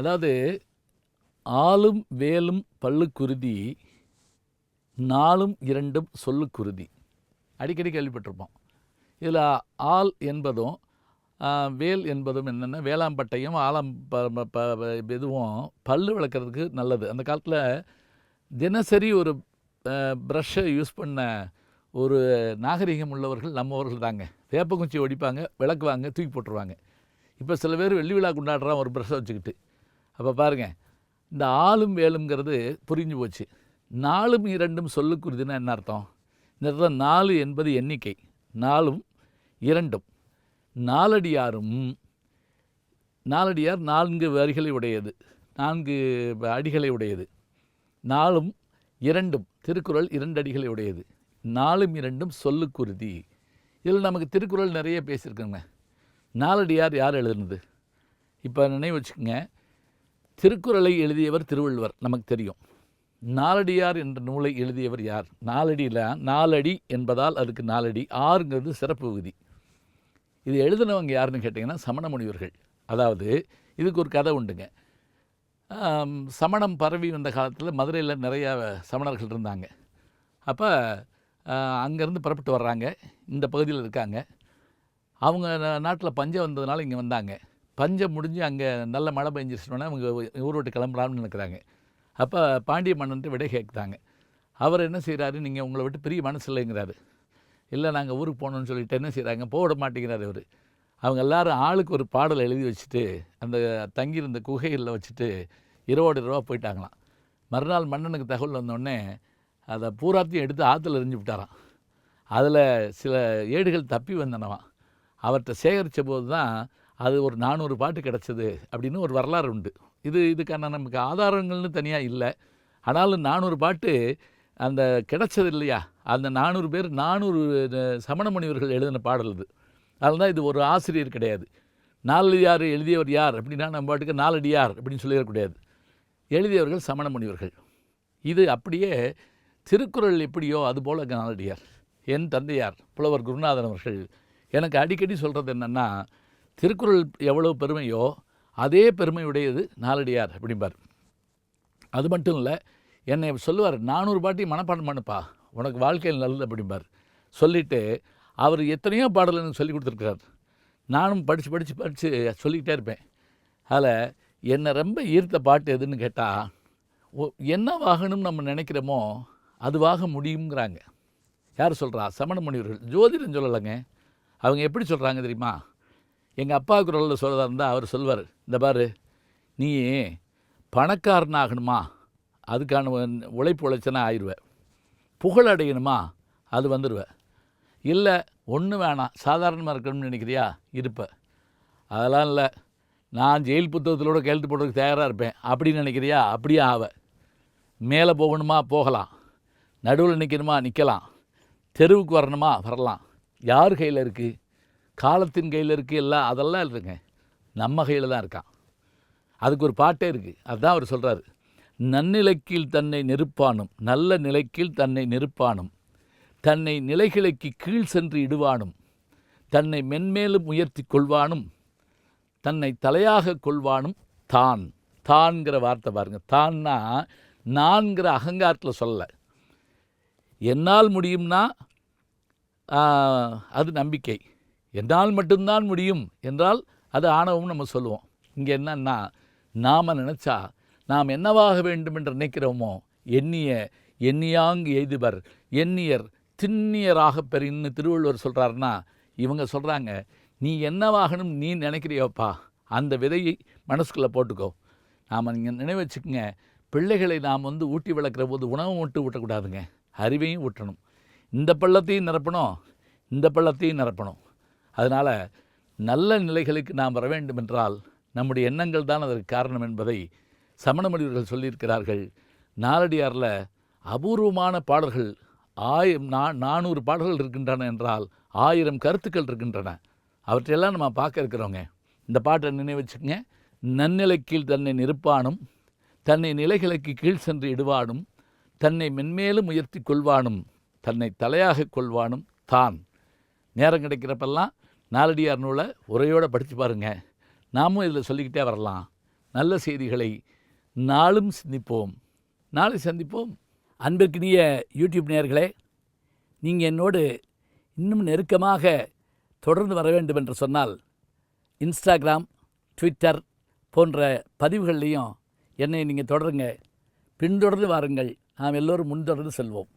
அதாவது ஆளும் வேலும் பல்லுக்குருதி நாளும் இரண்டும் சொல்லுக்குருதி. அடிக்கடி கேள்விப்பட்டிருப்போம். இதில் ஆள் என்பதும் வேல் என்பதும் என்னென்னா? வேளாம்பட்டையும் ஆலம் ப- ப இதுவும் பல்லு விளக்குறதுக்கு நல்லது. அந்த காலத்தில் தினசரி ஒரு ப்ரஷ்ஷை யூஸ் பண்ண ஒரு நாகரிகம் உள்ளவர்கள் நம்மவர்கள் தாங்க. வேப்பங்குச்சி ஒடிப்பாங்க விளக்குவாங்க தூக்கி போட்டுருவாங்க. இப்போ சில பேர் வெள்ளி விழா கொண்டாடுறான் ஒரு ப்ரஷ்ஷை வச்சுக்கிட்டு. அப்போ பாருங்கள் இந்த ஆளும் வேலுங்கிறது புரிஞ்சு போச்சு. நாலும் இரண்டும் சொல்லுக்குருதுன்னா என்ன அர்த்தம்? இந்த இடத்துல நாலு என்பது எண்ணிக்கை நாலும் இரண்டும். நாலடியாரும் நாலடியார் நான்கு வரிகளை உடையது நான்கு அடிகளை உடையது. நாலும் இரண்டும் திருக்குறள் இரண்டு அடிகளை உடையது. நாலும் இரண்டும் சொல்லுக்குருதி. இதில் நமக்கு திருக்குறள் நிறைய பேசியிருக்கோங்க. நாலடியார் யார் எழுதுனது? இப்போ நினைவு வச்சுக்கோங்க திருக்குறளை எழுதியவர் திருவள்ளுவர் நமக்கு தெரியும். நாலடியார் என்ற நூலை எழுதியவர் யார்? நாலடியில் நாலடி என்பதால் அதுக்கு நாலடி ஆறுங்கிறது சிறப்பு விகுதி இது எழுதினவங்க யாருன்னு கேட்டிங்கன்னா சமண முனிவர்கள் அதாவது இதுக்கு ஒரு கதை உண்டுங்க. சமணம் பரவி வந்த காலத்தில் மதுரையில் நிறைய சமணர்கள் இருந்தாங்க. அப்போ அங்கேருந்து புறப்பட்டு வர்றாங்க. இந்த பகுதியில் இருக்காங்க. அவங்க நாட்டில் பஞ்சம் வந்ததுனால இங்கே வந்தாங்க. பஞ்சம் முடிஞ்சு அங்கே நல்ல மழை பெஞ்சிருச்சோன்னே அவங்க ஊர் விட்டு கிளம்பலாம்னு நினைக்கிறாங்க. அப்போ பாண்டிய மன்னன்ட்டு விடை கேட்குறாங்க. அவர் என்ன செய்கிறாரு நீங்கள் உங்களை விட்டு பிரிய மனசு இல்லைங்கிறாரு இல்லை நாங்கள் ஊருக்கு போகணும்னு சொல்லிட்டு என்ன செய்கிறாங்க போட மாட்டேங்கிறார் மாட்டேங்கிறாரு அவங்க எல்லாரும் ஆளுக்கு ஒரு பாடலை எழுதி வச்சுட்டு அந்த தங்கியிருந்த குகைகளில் வச்சுட்டு இரவோடு இரவாக போயிட்டாங்களாம். மறுநாள் மன்னனுக்கு தகவல் வந்தோடனே அதை பூராத்தையும் எடுத்து ஆற்றுல எரிஞ்சு விட்டாராம். அதில் சில ஏடுகள் தப்பி வந்தனவாம். அவர்கிட்ட சேகரித்த போது தான் அது ஒரு நானூறு பாட்டு கிடச்சிது அப்படின்னு ஒரு வரலாறு உண்டு. இது இதுக்கான நமக்கு ஆதாரங்கள்னு தனியாக இல்லை. ஆனாலும் நானூறு பாட்டு அந்த கிடைச்சது இல்லையா? அந்த நானூறு பேர் நானூறு சமண முனிவர்கள் எழுதின பாடல் இது அதனால தான் இது ஒரு ஆசிரியர் கிடையாது. நாலடியார் எழுதியவர் யார் அப்படின்னா நம்ம பாட்டுக்கு நாலடியார் அப்படின்னு சொல்லிடக்கூடாது எழுதியவர்கள் சமண முனிவர்கள் இது அப்படியே திருக்குறள் எப்படியோ அதுபோல் நாலடியார். என் தந்தையார் புலவர் குருநாதன் அவர்கள் எனக்கு அடிக்கடி சொல்கிறது என்னென்னா திருக்குறள் எவ்வளோ பெருமையோ அதே பெருமையுடையது நாலடியார் அப்படிம்பார். அது மட்டும் இல்லை என்னை சொல்லுவார் நானூறு பாட்டி மனப்பாடம் பண்ணுப்பா உனக்கு வாழ்க்கையில் நல்லது அப்படிம்பார். சொல்லிவிட்டு அவர் எத்தனையோ பாடல் எனக்கு சொல்லி கொடுத்துருக்கிறார். நானும் படித்து படித்து படித்து சொல்லிக்கிட்டே இருப்பேன். அதில் என்னை ரொம்ப ஈர்த்த பாட்டு எதுன்னு கேட்டால் என்னவாகணும்னு நம்ம நினைக்கிறோமோ அதுவாக முடியுங்கிறாங்க யார் சொல்கிறா சமண முனிவர்கள். ஜோதிடம் சொல்லலைங்க. அவங்க எப்படி சொல்கிறாங்க தெரியுமா? எங்கள் அப்பா குரலில் சொல்கிறதா இருந்தால் அவர் சொல்வார். இந்த பாரு நீ பணக்காரனாகணுமா? அதுக்கான உழைப்பு உழைச்சனா ஆயிடுவேன் புகழ் அடையணுமா? அது வந்துடுவேன் இல்லை ஒன்று வேணாம். சாதாரணமாக இருக்கணும்னு நினைக்கிறியா? இருப்ப. அதெல்லாம் இல்லை. நான் ஜெயில் புத்தகத்திலோட கையெழுத்து போடுறதுக்கு தயாராக இருப்பேன். அப்படின்னு நினைக்கிறியா? அப்படியே ஆவ. மேலே போகணுமா? போகலாம். நடுவில் நிற்கணுமா நிற்கலாம் தெருவுக்கு வரணுமா? வரலாம். யார் கையில் இருக்குது காலத்தின் கையில் இருக்குது எல்லாம் அதெல்லாம் இல்லைங்க. நம்ம கையில் தான் இருக்கான். அதுக்கு ஒரு பாட்டே இருக்குது அதுதான் அவர் சொல்கிறாரு நன்னிலைக்கீழ் தன்னை நெருப்பானும் நல்ல நிலைக்கீழ் தன்னை நெருப்பானும் தன்னை நிலைகிளைக்கு கீழ் சென்று இடுவானும் தன்னை மென்மேலும் உயர்த்தி கொள்வானும் தன்னை தலையாக கொள்வானும் தான். தான்கிற வார்த்தை பாருங்க. தான்னா நான்கிற அகங்காரத்தில் சொல்லலை. என்னால் முடியும்னா அது நம்பிக்கை. என்னால் மட்டும்தான் முடியும் என்றால் அது ஆணவம் நம்ம சொல்லுவோம். இங்கே என்னன்னா நாம் நினச்சா நாம் என்னவாக வேண்டும் என்று நினைக்கிறோமோ எண்ணிய எண்ணியாங் எய்துவர். எண்ணியர் திண்ணியராக பெறின்னு திருவள்ளுவர் சொல்கிறாருன்னா இவங்க சொல்கிறாங்க நீ என்னவாகணும் நீ நினைக்கிறியோப்பா அந்த விதையை மனசுக்குள்ளே போட்டுக்கோ. நாம் நீங்கள் நினைவு வச்சுக்கோங்க பிள்ளைகளை நாம் வந்து ஊட்டி வளர்க்குற போது உணவு மட்டும் ஊட்டக்கூடாதுங்க. அறிவையும் ஊட்டணும். இந்த பள்ளத்தையும் நிரப்பணும் இந்த பள்ளத்தையும் நிரப்பணும். அதனால் நல்ல நிலைகளுக்கு நாம் வர வேண்டும் என்றால் நம்முடைய எண்ணங்கள் தான் அதற்கு காரணம் என்பதை சமண சொல்லியிருக்கிறார்கள். நாலடியாரில் அபூர்வமான பாடல்கள் ஆயிரம் நா நானூறு பாடல்கள் இருக்கின்றன என்றால் ஆயிரம் கருத்துக்கள் இருக்கின்றன. அவற்றையெல்லாம் நம்ம பார்க்க இருக்கிறோங்க. இந்த பாட்டை நினைவு வச்சுக்கங்க. நன்னிலைக்கீழ் தன்னை நிற்பானும் தன்னை நிலைகளுக்கு கீழ் சென்று இடுவானும் தன்னை மென்மேலும் உயர்த்தி கொள்வானும் தன்னை தலையாக கொள்வானும் தான். நேரம் கிடைக்கிறப்பெல்லாம் நாலடியார் நூலை உரையோடு படித்து பாருங்கள் நாமும் இதில் சொல்லிக்கிட்டே வரலாம். நல்ல செய்திகளை நாளும் சிந்திப்போம். நாளை சந்திப்போம். அன்பிற்கினிய யூடியூப் நேர்களே நீங்கள் என்னோடு இன்னும் நெருக்கமாக தொடர்ந்து வர வேண்டும் என்று சொன்னால் இன்ஸ்டாகிராம் ட்விட்டர் போன்ற பதிவுகள்லையும் என்னை நீங்கள் தொடருங்க. பின்தொடர்ந்து வாருங்கள். நாம் எல்லோரும் முன்தொடர்ந்து செல்வோம்.